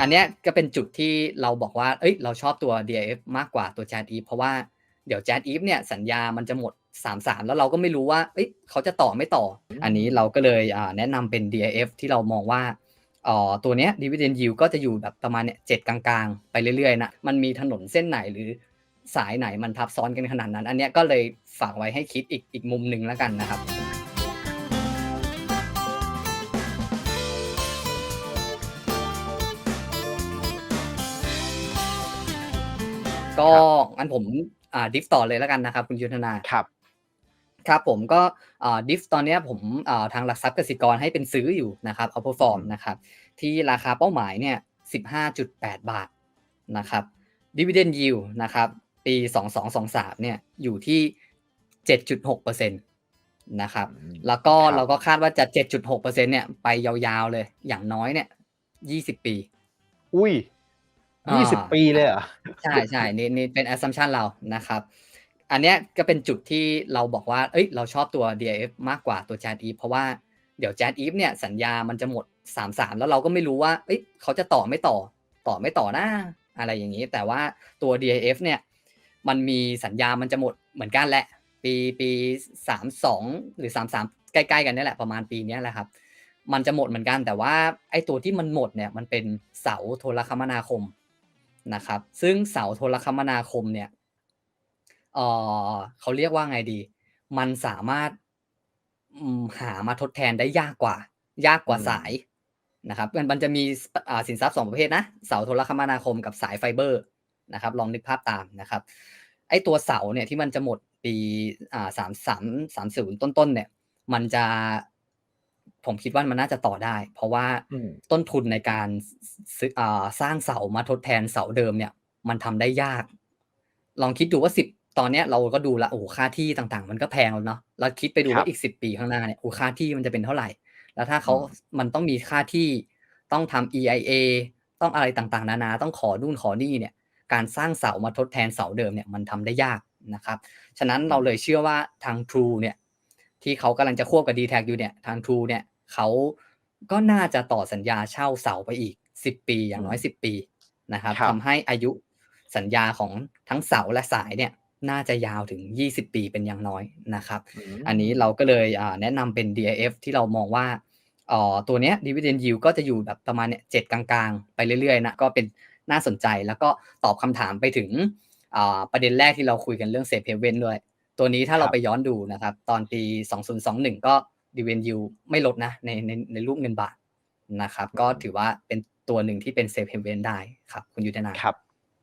อันเนี้ยก็เป็นจุดที่เราบอกว่า เอ้ย เราชอบตัว DIF มากกว่าตัว Jet Eve เพราะว่าเดี๋ยว Jet Eve เนี่ยสัญญามันจะหมด 3-3 แล้วเราก็ไม่รู้ว่า เอ้ย เขาจะต่อไม่ต่อ อันนี้เราก็เลยอ่าแนะนำเป็น DIF ที่เรามองว่าเอ่อตัวเนี้ย Dividend Yield ก็จะอยู่แบบประมาณเนี่ย7กลางๆ ไปเรื่อยๆนะมันมีถนนเส้นไหนหรือสายไหนมันทับซ้อนกันขนาดนั้น อันเนี้ยก็เลยฝากไว้ให้คิดอีกอีกมุมหนึ่งแล้วกันนะครับ ก็งั้นผมอ่าดิฟต่อเลยแล้วกันนะครับ คุณยุทธนาครับ ครับผมก็อ่าดิฟตอนเนี้ยผมอ่าทางหลักทรัพย์กสิกรให้เป็นซื้ออยู่นะครับเอาพอฟอร์มนะครับ ที่ราคาเป้าหมายเนี่ย15.8บาทนะครับดิวิเดนยิวนะครับ ปี2223เนี่ยอยู่ที่7.6%นะครับอืมแล้วก็ครับเราก็คาดว่าจะ 7.6%เนี่ย ไปยาวๆเลย อย่างน้อยเนี่ย 20 ปี อุ้ยอ่า ยี่สิบปีเลยเหรอ ใช่ใช่นี่นี่เป็น assumption เรานะครับ อันเนี้ยก็เป็นจุดที่เราบอกว่า เอ้ย เราชอบตัว DIF มากกว่าตัว Jet Eve เพราะว่าเดี๋ยว Jet Eve เนี่ยสัญญามันจะหมด 3-3 แล้วเราก็ไม่รู้ว่า เอ้ย เขาจะต่อไม่ต่อ ต่อไม่ต่อนะอะไรอย่างนี้ แต่ว่าตัว DIF เนี่ย มันมีสัญญามันจะหมดเหมือนกันแหละ ปีปี32หรือ33ใกล้ๆกันนี่แหละประมาณปีเนี้ยแหละครับ มันจะหมดเหมือนกันแต่ว่าไอ้ตัวที่มันหมดเนี่ยมันเป็นเสาโทรคมนาคม นะครับ ซึ่งเสาโทรคมนาคมเนี่ยเอ่อเขาเรียกว่าไงดี มันสามารถอืมหามาทดแทนได้ยากกว่า ยากกว่าอืมสายนะครับมันมันจะมีอ่าสินทรัพย์สองประเภทนะเสาโทรคมนาคมกับสายไฟเบอร์นะครับลองนึกภาพตามนะครับไอ้ตัวเสาเนี่ยที่มันจะหมดปีอ่าสามสามสามศูนย์ต้นๆเนี่ย มันจะ ผมคิดว่ามันน่าจะต่อได้ เพราะว่าอืมต้นทุนในการซื้ออ่าสร้างเสามาทดแทนเสาเดิมเนี่ย มันทำได้ยาก ลองคิดดูว่าสิบตอนเนี้ยเราก็ดูละโอ้โหค่าที่ต่างๆ มันก็แพงแล้วเนาะเราคิดไปดูครับว่าอีกสิบปีข้างหน้าเนี่ยโอ้ค่าที่มันจะเป็นเท่าไหร่ แล้วถ้าเขาอืมมันต้องมีค่าที่ต้องทำ EIA ต้องอะไรต่างๆ นานาต้องขอนู่นขอนี่เนี่ย การสร้างเสามาทดแทนเสาเดิมเนี่ยมันทำได้ยากนะครับ ฉะนั้นเราเลยเชื่อว่าทาง True เนี่ย ที่เขากำลังจะควบกับ d t แทอยู่เนี่ยทาง True เนี่ย เขาก็น่าจะต่อสัญญาเช่าเสาไปอีก 10 ปีอย่างน้อย 10 ปีนะครับครับทำให้อายุสัญญาของทั้งเสาและสายเนี่ยน่าจะยาวถึง 20 ปีเป็นอย่างน้อยนะครับอืมอันนี้เราก็เลยอ่าแนะนำเป็น DIF ที่เรามองว่าเอ่อตัวเนี้ย dividend yield ก็จะอยู่แบบประมาณเนี่ยเจ็ดกลางๆ ไปเรื่อยๆนะก็เป็นน่าสนใจแล้วก็ตอบคำถามไปถึงอ่าประเด็นแรกที่เราคุยกันเรื่อง safe haven ด้วย ตัวนี้ถ้าเราครับไปย้อนดูนะครับ ตอนปี 2021 ก็ dividend yield ไม่ลดนะในในในรูปเงินบาทนะครับ ก็ถือว่าเป็นตัวหนึ่งที่เป็น safe haven ได้ครับ คุณยุทธนาครับ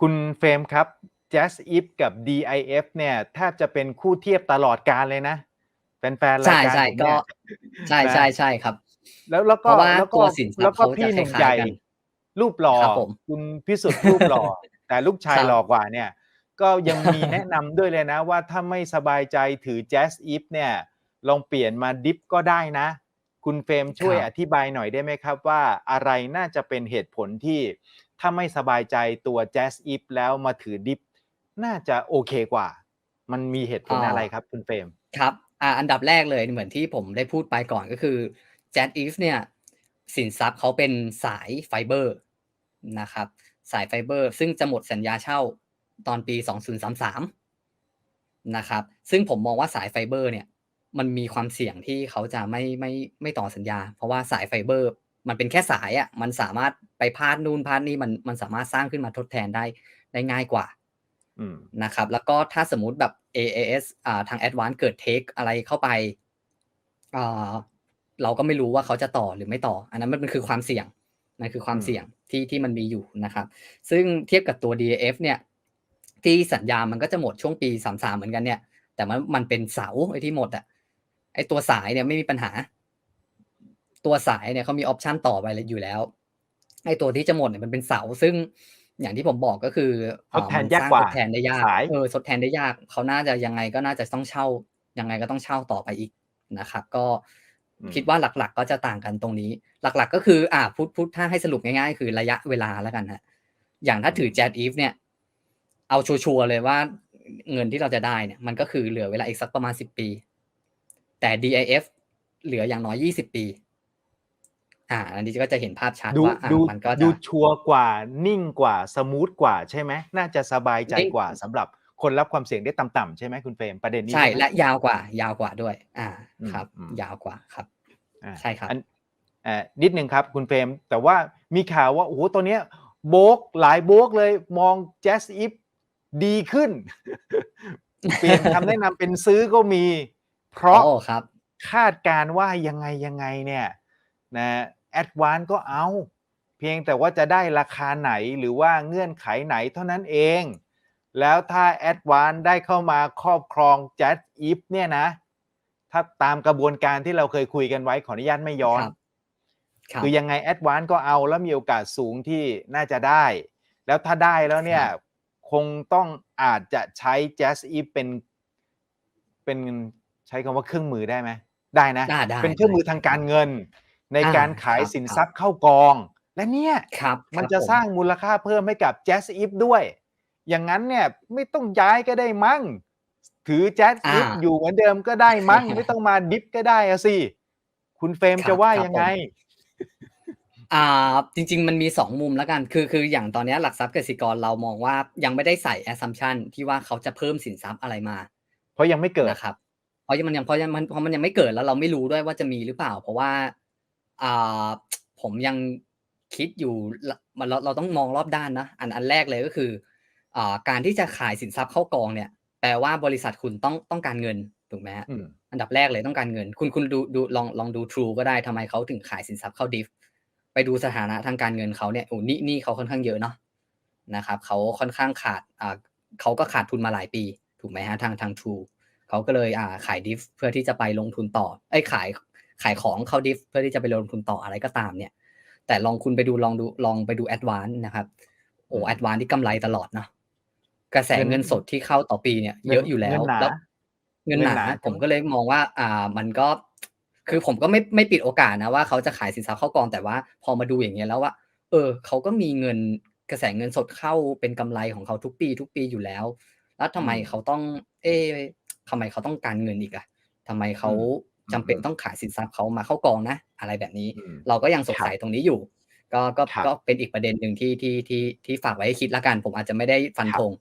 คุณเฟรมครับ Jazz If กับ DIF เนี่ยแทบจะเป็นคู่เทียบตลอดการเลยนะแฟนๆรายใช่การใช่ผมก็เนี่ยใช่ใช่ใช่ครับ แล้วแล้วก็เพราะว่าแล้วก็ตัวสินทรัพย์แล้วก็เขาจะพี่หนุ่มคล้ายๆใหญ่กันรูปหล่อครับผมคุณพิสุทธิ์รูปหล่อแต่ลูกชายครับหล่อกว่าเนี่ย ก็ยังมีแนะนำด้วยเลยนะว่าถ้าไม่สบายใจถือ Jazz If เนี่ย ลองเปลี่ยนมาดิฟก็ได้นะ คุณเฟรมช่วยครับอธิบายหน่อยได้ไหมครับว่าอะไรน่าจะเป็นเหตุผลที่ถ้าไม่สบายใจตัว Jazz If แล้วมาถือดิฟน่าจะโอเคกว่า มันมีเหตุผลอะไรครับคุณเฟรมครับอ่าอันดับแรกเลยเหมือนที่ผมได้พูดไปก่อนก็คือ Jet Eve เนี่ยสินทรัพย์เขาเป็นสายไฟเบอร์นะครับสายไฟเบอร์ ซึ่งจะหมดสัญญาเช่าตอนปี 2033 นะครับ ซึ่งผมมองว่าสายไฟเบอร์เนี่ย มันมีความเสี่ยงที่เขาจะไม่ไม่ไม่ต่อสัญญา เพราะว่าสายไฟเบอร์ มันเป็นแค่สายอะมันสามารถไปพาดนู่นพาดนี่มันมันสามารถสร้างขึ้นมาทดแทนได้ได้ง่ายกว่าอืมนะครับ แล้วก็ถ้าสมมุติแบบ AAS อ่าทาง Advance เกิดเทคอะไรเข้าไปอ่าเราก็ไม่รู้ว่าเขาจะต่อหรือไม่ต่อ อันนั้นมันคือความเสี่ยงนั่นคือความอืมเสี่ยงที่ที่มันมีอยู่นะครับ ซึ่งเทียบกับตัว DAF เนี่ย ที่สัญญามันก็จะหมดช่วงปี 33 เหมือนกันเนี่ย แต่มันมันเป็นเสาไอ้ที่หมดอะ ไอ้ตัวสายเนี่ยไม่มีปัญหา ตัวสายเนี่ยเขามีออปชันต่อไปเลยอยู่แล้ว ไอ้ตัวที่จะหมดเนี่ยมันเป็นเสา ซึ่งอย่างที่ผมบอกก็คือทดแทนอ่ยากมัสร้งกว่าทดแทนได้ยากสายเออทดแทนได้ยากเขาน่าจะยังไงก็น่าจะต้องเช่า ยังไงก็ต้องเช่าต่อไปอีกนะครับ ก็อืมคิดว่าหลักๆ ก็จะต่างกันตรงนี้ หลัก ๆ ก็คือ อ่าพูดพูดถ้าให้สรุปง่ายๆ คือระยะเวลาแล้วกันฮะอย่างถ้าถือ Jet Eve เนี่ย เอาชัวร์ๆเลยว่าเงินที่เราจะได้เนี่ย มันก็คือเหลือเวลาอีกสักประมาณสิบปี แต่ DIF เหลืออย่างน้อยยี่สิบปี อ่า อันนี้ก็จะเห็นภาพชัดดูว่าอ่าดูมันก็ดูจะชัวร์กว่านิ่งกว่าสมูทกว่าใช่ไหมน่าจะสบายใจนิ่งกว่าสำหรับคนรับความเสี่ยงได้ต่ำๆใช่ไหมคุณเฟรมประเด็นนี้ใช่ใช่ไหมและยาวกว่า ยาวกว่าด้วย อ่าอืมครับอืมยาวกว่าครับอ่าใช่ครับอันเอ่อนิดนึงครับคุณเฟรมแต่ว่ามีข่าวว่าโอ้โหตัวเนี้ยโบกหลายโบกเลยมองแจ z อิฟดีขึ้น เปลี่ยนคำแนะนำเป็นซื้อก็มี เพราะโอ้ครับคาดการณ์ว่ายังไงยังไงเนี่ยนะแอดวานก็เอา เพียงแต่ว่าจะได้ราคาไหนหรือว่าเงื่อนไขไหนเท่านั้นเอง แล้วถ้าแอดวานได้เข้ามาครอบครอง j a z อิฟเนี่ยนะ ถ้าตามกระบวนการที่เราเคยคุยกันไว้ขออนุญาตไม่ย้อนครับครับคือยังไงแอดวานก็เอาแล้วมีโอกาสสูงที่น่าจะได้ แล้วถ้าได้แล้วเนี่ยครับคงต้องอาจจะใช้ Jazz e เป็นเป็น ใช้คำว่าเครื่องมือได้ไหมได้นะได้ได้เป็นเครื่องมือได้ทางการเงิน ในอ่าการขายครับสินครับทรัพย์เข้ากอง และเนี่ยครับมันครับจะผสร้างมูลค่าเพิ่มให้กับ Jazz e ด้วย อย่างนั้นเนี่ยไม่ต้องย้ายก็ได้มั้งถือ Jazz e อ่าอยู่เหมือนเดิมก็ได้มั้งไม่ต้องมาดิฟก็ได้อะสิคุณเฟรมครับจะว่าครับยังไงอ่าจริง ๆ มันมี 2 มุมแล้วกัน คือคืออย่างตอนเนี้ยหลักทรัพย์กสิกรเรามองว่ายังไม่ได้ใส่ assumption ที่ว่าเขาจะเพิ่มสินทรัพย์อะไรมา เพราะยังไม่เกิดนะครับเพ ราะยังมันยังเพราะยังมันเพราะมันยังไม่เกิดแล้วเราไม่รู้ด้วยว่าจะมีหรือเปล่า เพราะว่าอ่าผมยังคิดอยู่ละมันเราเราต้องมองรอบด้านนะอันอันแรกเลยก็คืออ่าการที่จะขายสินทรัพย์เข้ากองเนี่ย แปลว่าบริษัทคุณต้องต้องการเงินถูกไหมฮะอืมอันดับแรกเลยต้องการเงิน คุณคุณดูดูลองลองดู True ก็ได้ทำไมเขาถึงขายสินทรัพย์เข้าดิฟไปดูสถานะทางการเงินเขาเนี่ยโอ้หนี่นี่เขาค่อนข้างเยอะเนาะนะครับเขาค่อนข้างขาดอ่าเขาก็ขาดทุนมาหลายปี ถูกไหมฮะทางทาง True เขาก็เลยอ่าขายดิฟเพื่อที่จะไปลงทุนต่อไอ้ยขายขายของเข้าดิฟเพื่อที่จะไปลงทุนต่ออะไรก็ตามเนี่ย แต่ลองคุณไปดูลองดูลองไปดูแอดวานนะครับ โอ้อืมแอดวานที่กำไรตลอดเนาะกระแสเงินเงินสดที่เข้าต่อปีเนี่ยเงินเยอะอยู่แล้วเงินหนาแล้วเงินหนาเงินหนาผมก็เลยมองว่า อ่ามันก็ คือผมก็ไม่ไม่ปิดโอกาสนะว่าเขาจะขายสินทรัพย์เข้ากองแต่ว่า พอมาดูอย่างเงี้ยแล้วว่า เออเขาก็มีเงินกระแสเงินสดเข้าเป็นกำไรของเขาทุกปี ทุกปีอยู่แล้ว แล้วทำไมอืมเขาต้อง เอ๊ะ ทำไมเขาต้องการเงินอีกอะทำไมเขาอืมจำเป็นอืมต้องขายสินทรัพย์เขามาเข้ากองนะ อะไรแบบนี้อืมเราก็ยังสงสัยตรงนี้อยู่ ก็ก็ครับก็เป็นอีกประเด็นหนึ่งที่ที่ที่ที่ฝากไว้ให้คิดละกัน ผมอาจจะไม่ได้ฟันครับธง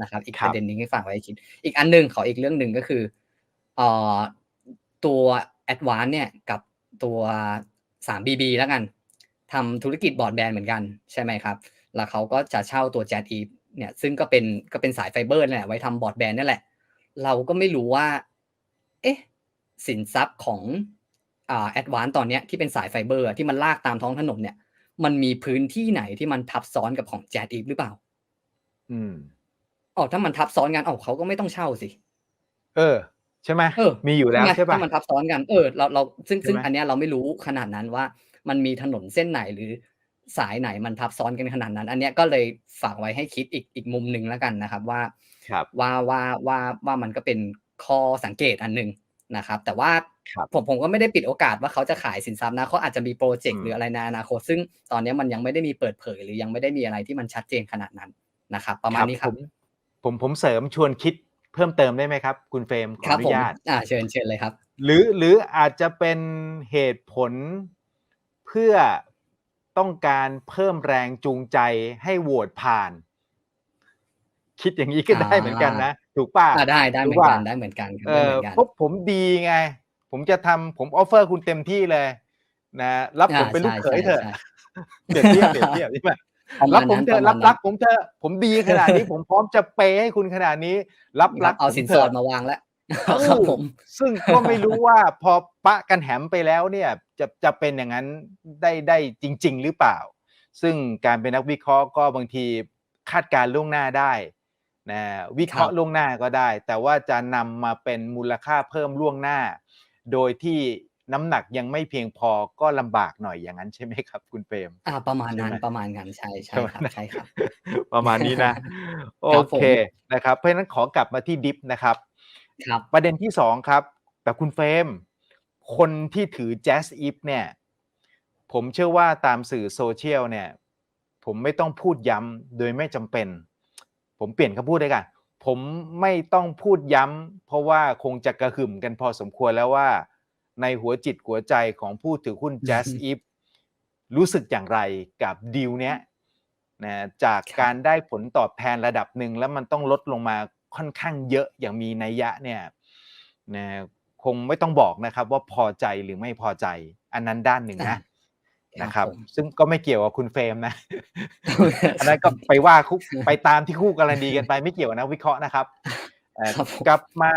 นะครับ อีกครัปบระเด็นหนึงให้ฝากไว้ให้คิด อีกอันหนึ่งขออีกเรื่องหนึ่งก็คือเอ่อตัว Advance เนี่ยกับตัว 3BB แล้วกันทำธุรกิจบอร์ดแบนด์เหมือนกันใช่ไหมครับ แล้วเขาก็จะเช่าตัว Jet e เนี่ยซึ่งก็เป็นก็เป็นสายไฟเบอร์นั่นแหละไว้ทำบอร์ดแบนด์นั่นแหละ เราก็ไม่รู้ว่า เอ๊ะ สินทรัพย์ของอ่าแอดวานตอนเนี้ยที่เป็นสายไฟเบอร์อะที่มันลากตามท้องถนนเนี่ย มันมีพื้นที่ไหนที่มันทับซ้อนกับของ Jet e หรือเปล่า อืมอ๋อถ้ามันทับซ้อนกันอ๋อเขาก็ไม่ต้องเช่าสิ เออ ใช่ไหมเออ มีอยู่แล้วไหมใช่ป่ะถ้ามันทับซ้อนกันเออเราเราซึ่งใช่ซึ่งไหมอันเนี้ยเราไม่รู้ขนาดนั้นว่า มันมีถนนเส้นไหนหรือ สายไหนมันทับซ้อนกันขนาดนั้น อันเนี้ยก็เลยฝากไว้ให้คิดอีกอีกมุมหนึ่งแล้วกันนะครับว่าครับว่าว่าว่าว่ามันก็เป็นข้อสังเกตอันหนึ่งนะครับ แต่ว่าครับผมผมก็ไม่ได้ปิดโอกาสว่าเขาจะขายสินทรัพย์นะเขาอาจจะมีโปรเจกอืต์มหรืออะไรในอนาคต ซึ่งตอนเนี้ยมันยังไม่ได้มีเปิดเผย หรือยังไม่ได้มีอะไรที่มันชัดเจนขนาดนั้นนะครับ ประมาณนี้คผรับมผมผมเสริมชวนคิดเพิ่มเติมได้ไหมครับ คุณเฟรมขคอรับอนุผมญาตอ่าเชิญเชิญเลยครับ หรือหรืออาจจะเป็นเหตุผลเพื่อ ต้องการเพิ่มแรงจูงใจให้โหวตผ่าน คิดอย่างนี้ก็ได้อ่าเหมือนกันนะถูกป่ะอ่าได้ได้เหมือนถูกัป่ะนได้เหมือนกันครับเอได้อเหมือนกันเพราะผมดีไง ผมจะทำผมออฟเฟอร์คุณเต็มที่เลย นะรับผมอ่าเป็นลูกใช่เขยเถอะใช่เปรียบเทียบเปรียบเทียบใช่ไหมประรัมาบณผมนั้นเถประอะมารัณบนั้รันกผมเถอะผมดีขนาดนี้ผมพร้อมจะเปย์ให้คุณขนาดนี้ รับครัรักบเอาผมสินเถสออะดมาวางแล้วเออ ครับผม ซึ่งก็ไม่รู้ว่าพอปะกันแหมไปแล้วเนี่ยจะจะเป็นอย่างนั้นได้ได้จริง ๆ หรือเปล่า ซึ่งการเป็นนักวิเคราะห์ก็บางทีคาดการณ์ล่วงหน้าได้นะวิเคราะห์ล่วงหน้าก็ได้ แต่ว่าจะนำมาเป็นมูลค่าเพิ่มล่วงหน้า โดยที่น้ำหนักยังไม่เพียงพอก็ลำบากหน่อยอย่างนั้นใช่ไหมครับ คุณเปรมอ่าประมาณนั้นใช่ไหมประมาณนั้นใช่ใช่ใช่ไหมครับใช่ครับ ประมาณนี้นะ โอครับผมเคนะครับ เพราะฉะนั้นขอกลับมาที่ดิฟนะครับ ครับประเด็นที่สองครับ แต่คุณเฟรมคนที่ถือ Jazz i f เนี่ย ผมเชื่อว่าตามสื่อโซเชียลเนี่ย ผมไม่ต้องพูดย้ำโดยไม่จำเป็น ผมเปลี่ยนคำพูดได้กันผมไม่ต้องพูดย้ำเพราะว่าคงจะกระหึ่มกันพอสมควรแล้วว่า ในหัวจิตหัวใจของผู้ถือหุ้น Jazz i f รู้สึกอย่างไรกับดีลเนี้ยนะจากการได้ผลตอบแทนระดับหนึ่งแล้วมันต้องลดลงมา ค่อนข้างเยอะอย่างมีนัยยะเนี่ยนะคงไม่ต้องบอกนะครับว่าพอใจหรือไม่พอใจ อันนั้นด้านหนึ่งอ่านะนะครับผมซึ่งก็ไม่เกี่ยวกับคุณเฟรมนะอันนั้นก็ไปว่าคู่ไปตามที่คู่กรณีกันไปไม่เกี่ยวกับนักวิเคราะห์นะครับเอ่อครับผมกลับมา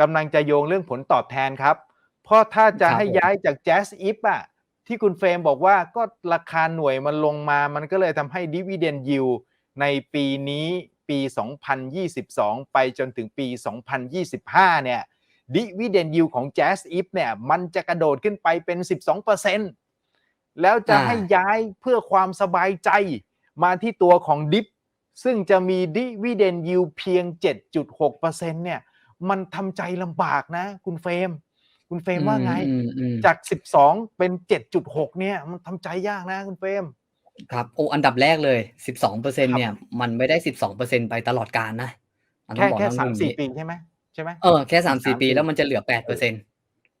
กำลังจะโยงเรื่องผลตอบแทนครับเพราะถ้าจะครับให้ผมย้ายจากแจ z อิฟอะที่คุณเฟรมบอกว่าก็ราคาหน่วยมันลงมา มันก็เลยทำให้ดิวิเดนยิวในปีนี้ ปี 2022 ไปจนถึงปี 2025 เนี่ยดิวิเดนยิวของ Jazz If เนี่ยมันจะกระโดดขึ้นไปเป็น 12%แล้วจะอ่าให้ย้ายเพื่อความสบายใจมาที่ตัวของดิฟซึ่งจะมีดิวิเดนยิวเพียง 7.6%เนี่ยมันทำใจลำบากนะ คุณเฟรมคุณเฟรมว่าไงอืมอืมจาก 12 เป็น 7.6 เนี่ย มันทำใจยากนะคุณเฟรม ครับโอ้อันดับแรกเลย 12เปอร์เซ็นครับเนี่ย มันไม่ได้ 12เปอร์เซ็นไปตลอดกาลนะอะต้แค่องบอกแค่นะสามมุมสี่นี้ปีใช่ไหมใช่ไหมเออแค่สามสี่สามปีปีแล้วมันจะเหลือแปดเปอร์เซ็น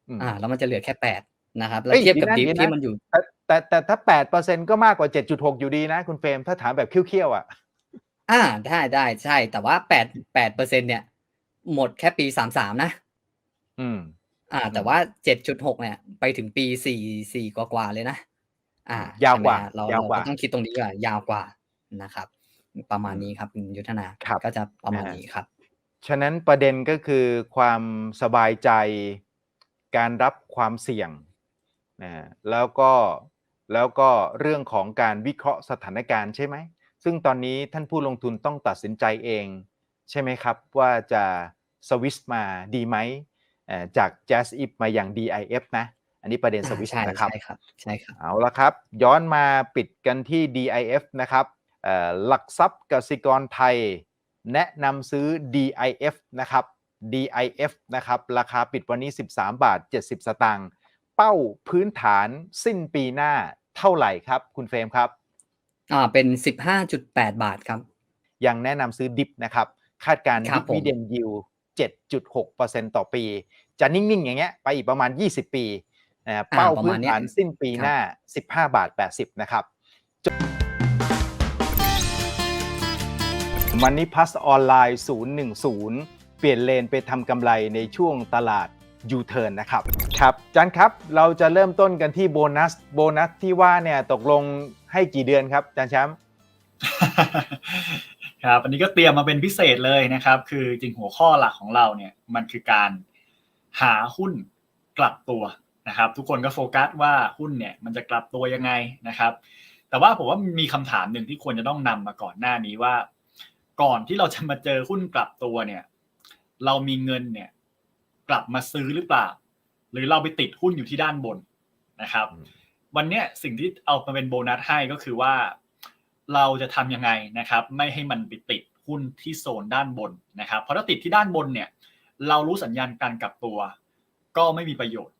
อืมอ่า แล้วมันจะเหลือแค่แปดนะครับแล้วเอ้ยเทียบกับดีดินะฟดีนะที่มันอยู่ แต่แต่แต่ถ้า8%ก็มากกว่า7.6อยู่ดีนะ คุณเฟรมถ้าถามแบบเคี้ยวๆอะ อ่าได้ได้ใช่ แต่ว่าแปดแปดเปอร์เซ็นเนี่ย หมดแค่ปีสามสามนะ อืม อ่า แต่ว่าเจ็ดจุดหกเนี่ย ไปถึงปีสี่สี่กว่าๆเลยนะ อ่ายาวกว่าใช่ไหมฮะเรายาวเรากว่าก็ต้องคิดตรงนี้ว่ายาวกว่านะครับ ประมาณนี้ครับคุณยุทธนาครับก็จะประมาณนะฮะนี้ครับ ฉะนั้นประเด็นก็คือความสบายใจ การรับความเสี่ยงนะฮะแล้วก็แล้วก็เรื่องของการวิเคราะห์สถานการณ์ใช่ไหม ซึ่งตอนนี้ท่านผู้ลงทุนต้องตัดสินใจเอง ใช่ไหมครับ ว่าจะสวิชมาดีไหมเอ่อจาก Jazz If มาอย่าง DIF นะ อันนี้ประเด็นสวิชใช่นะครับใช่ครับใช่ครับเอาละครับ ย้อนมาปิดกันที่ DIF นะครับเอ่อหลักทรัพย์กสิกรไทย แนะนำซื้อ DIF นะครับ DIF นะครับ ราคาปิดวันนี้ 13 บาท 70 สตางค์เป้าพื้นฐานสิ้นปีหน้าเท่าไหร่ครับ คุณเฟรมครับอ่าเป็นสิบห้าจุดแปดบาทครับ ยังแนะนำซื้อดิฟนะครับ คาดการณ์ครับผม dividend yield 7.6%ต่อปี จะนิ่ง ๆ อย่างเงี้ยไปอีกประมาณ 20 ปี นะอ่าเป้าประพื้มาณนเนี้ยฐานสิ้นปีหน้า 15 บาท 80 นะครับมันนี่พัสออนไลน์ 010 เปลี่ยนเลนไปทำกำไรในช่วงตลาดยูเทิร์นนะครับครับจันครับเราจะเริ่มต้นกันที่โบนัสโบนัสที่ว่าเนี่ยตกลงให้กี่เดือนครับจันแชมป์ครับอันนี้ก็เตรียมมาเป็นพิเศษเลยนะครับ คือจริงหัวข้อหลักของเราเนี่ยมันคือการหาหุ้นกลับตัว นะครับ ทุกคนก็โฟกัสว่าหุ้นเนี่ยมันจะกลับตัวยังไงนะครับ แต่ว่าผมว่ามีคำถามหนึ่งที่ควรจะต้องนำมาก่อนหน้านี้ว่า ก่อนที่เราจะมาเจอหุ้นกลับตัวเนี่ย เรามีเงินเนี่ย กลับมาซื้อหรือเปล่า หรือเราไปติดหุ้นอยู่ที่ด้านบนนะครับอืมวันเนี้ยสิ่งที่เอามาเป็นโบนัสให้ก็คือว่า เราจะทำยังไงนะครับ ไม่ให้มันไปติดหุ้นที่โซนด้านบนนะครับเพราะถ้าติดที่ด้านบนเนี่ย เรารู้สัญญาณการกลับตัว ก็ไม่มีประโยชน์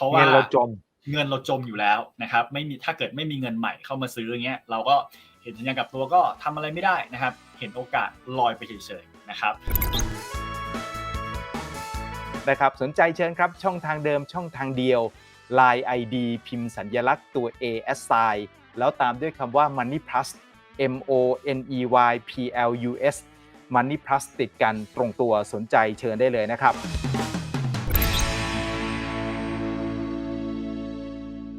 เพราะว่าเงินเราจมเงินเราจมอยู่แล้วนะครับ ไม่มีถ้าเกิดไม่มีเงินใหม่เข้ามาซื้ออย่างเงี้ยเราก็เห็นสัญญาณกลับตัวก็ทำอะไรไม่ได้นะครับ เห็นโอกาสลอยไปเฉยๆนะครับนะครับสนใจเชิญครับ ช่องทางเดิมช่องทางเดียว Line ID พิมพ์สัญญลักษณ์ตัว A S I แล้วตามด้วยคำว่า Money Plus M O N E Y P L U S Money Plus ติดกันตรงตัวสนใจเชิญได้เลยนะครับ